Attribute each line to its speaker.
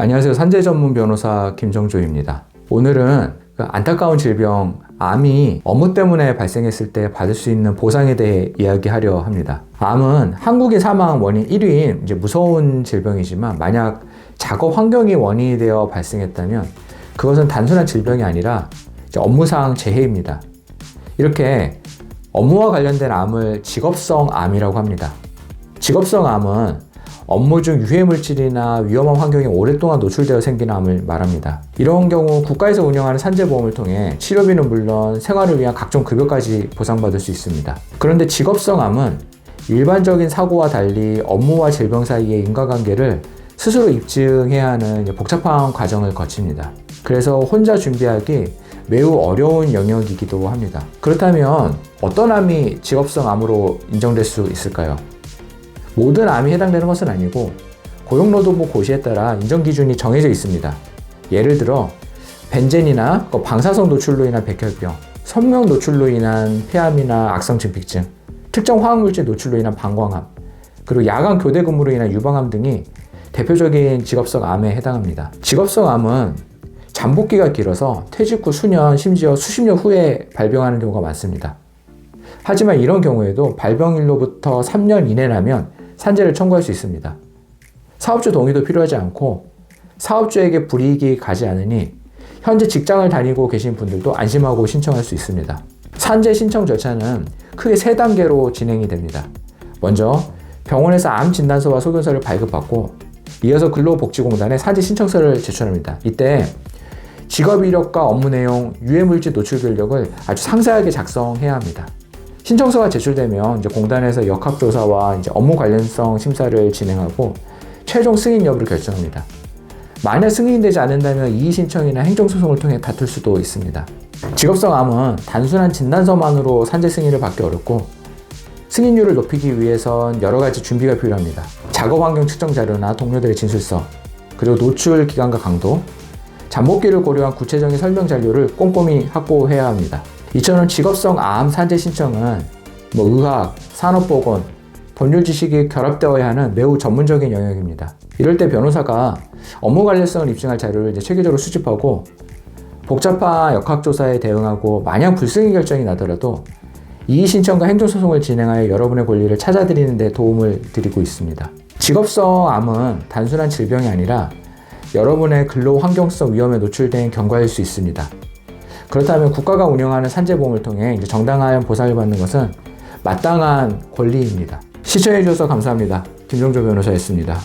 Speaker 1: 안녕하세요. 산재 전문 변호사 김정조입니다. 오늘은 그 안타까운 질병 암이 업무 때문에 발생했을 때 받을 수 있는 보상에 대해 이야기하려 합니다. 암은 한국인 사망 원인 1위인 이제 무서운 질병이지만 만약 작업 환경이 원인이 되어 발생했다면 그것은 단순한 질병이 아니라 업무상 재해입니다. 이렇게 업무와 관련된 암을 직업성 암이라고 합니다. 직업성 암은 업무 중 유해 물질이나 위험한 환경에 오랫동안 노출되어 생긴 암을 말합니다. 이런 경우 국가에서 운영하는 산재보험을 통해 치료비는 물론 생활을 위한 각종 급여까지 보상받을 수 있습니다. 그런데 직업성 암은 일반적인 사고와 달리 업무와 질병 사이의 인과관계를 스스로 입증해야 하는 복잡한 과정을 거칩니다. 그래서 혼자 준비하기 매우 어려운 영역이기도 합니다. 그렇다면 어떤 암이 직업성 암으로 인정될 수 있을까요? 모든 암이 해당되는 것은 아니고 고용노동부 고시에 따라 인정 기준이 정해져 있습니다. 예를 들어 벤젠이나 그 방사성 노출로 인한 백혈병, 선명 노출로 인한 폐암이나 악성 증식증, 특정 화학물질 노출로 인한 방광암, 그리고 야간 교대 근무로 인한 유방암 등이 대표적인 직업성 암에 해당합니다. 직업성 암은 잠복기가 길어서 퇴직 후 수년, 심지어 수십 년 후에 발병하는 경우가 많습니다. 하지만 이런 경우에도 발병일로부터 3년 이내라면 산재를 청구할 수 있습니다. 사업주 동의도 필요하지 않고 사업주에게 불이익이 가지 않으니 현재 직장을 다니고 계신 분들도 안심하고 신청할 수 있습니다. 산재 신청 절차는 크게 세 단계로 진행이 됩니다. 먼저 병원에서 암 진단서와 소견서를 발급받고 이어서 근로복지공단에 산재 신청서를 제출합니다. 이때 직업 이력과 업무 내용, 유해물질 노출 근력을 아주 상세하게 작성해야 합니다. 신청서가 제출되면 이제 공단에서 역학조사와 이제 업무 관련성 심사를 진행하고 최종 승인 여부를 결정합니다. 만약 승인되지 않는다면 이의 신청이나 행정소송을 통해 다툴 수도 있습니다. 직업성 암은 단순한 진단서만으로 산재 승인을 받기 어렵고 승인율을 높이기 위해선 여러 가지 준비가 필요합니다. 작업 환경 측정 자료나 동료들의 진술서, 그리고 노출 기간과 강도, 잠복기를 고려한 구체적인 설명 자료를 꼼꼼히 확보해야 합니다. 이처럼 직업성 암 산재 신청은 뭐 의학, 산업보건, 법률 지식이 결합되어야 하는 매우 전문적인 영역입니다. 이럴 때 변호사가 업무 관련성을 입증할 자료를 이제 체계적으로 수집하고 복잡한 역학조사에 대응하고 만약 불승인 결정이 나더라도 이의 신청과 행정소송을 진행하여 여러분의 권리를 찾아드리는 데 도움을 드리고 있습니다. 직업성 암은 단순한 질병이 아니라 여러분의 근로 환경성 위험에 노출된 경과일 수 있습니다. 그렇다면 국가가 운영하는 산재보험을 통해 정당한 보상을 받는 것은 마땅한 권리입니다. 시청해주셔서 감사합니다. 김정조 변호사였습니다.